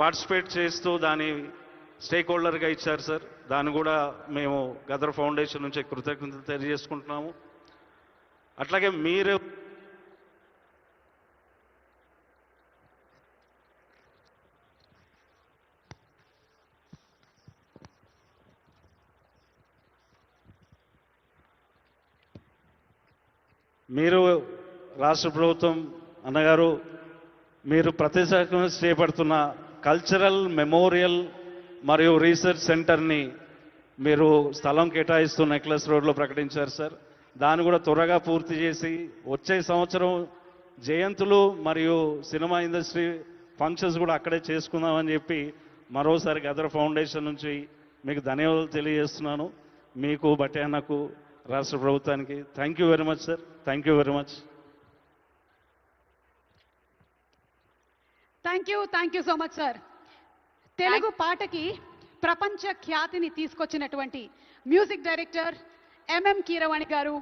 Participate చేస్తూ దాని stake హోల్డర్గా ఇచ్చారు సార్. దాన్ని కూడా మేము గదర్ ఫౌండేషన్ నుంచి కృతజ్ఞతలు తెలియజేసుకుంటున్నాము. అట్లాగే మీరు మీరు రాష్ట్ర ప్రభుత్వం అన్నగారు మీరు ప్రతిష్టాత్మకంగా చేపడుతున్న కల్చరల్ మెమోరియల్ మరియు రీసెర్చ్ సెంటర్ని మీరు స్థలం కేటాయిస్తూ నెక్లెస్ రోడ్లో ప్రకటించారు సార్. దాన్ని కూడా త్వరగా పూర్తి చేసి వచ్చే సంవత్సరం జయంతులు మరియు సినిమా ఇండస్ట్రీ ఫంక్షన్స్ కూడా అక్కడే చేసుకుందామని చెప్పి మరోసారి గదర్ ఫౌండేషన్ నుంచి మీకు ధన్యవాదాలు తెలియజేస్తున్నాను. మీకు బట్టే రాష్ట్ర ప్రభుత్వానికి thank you very much sir thank you very much thank you thank you so much sir Telugu పాటకి ప్రపంచ ఖ్యాతిని తీసుకొచ్చినటువంటి మ్యూజిక్ డైరెక్టర్ ఎంఎం కీరవాణి గారు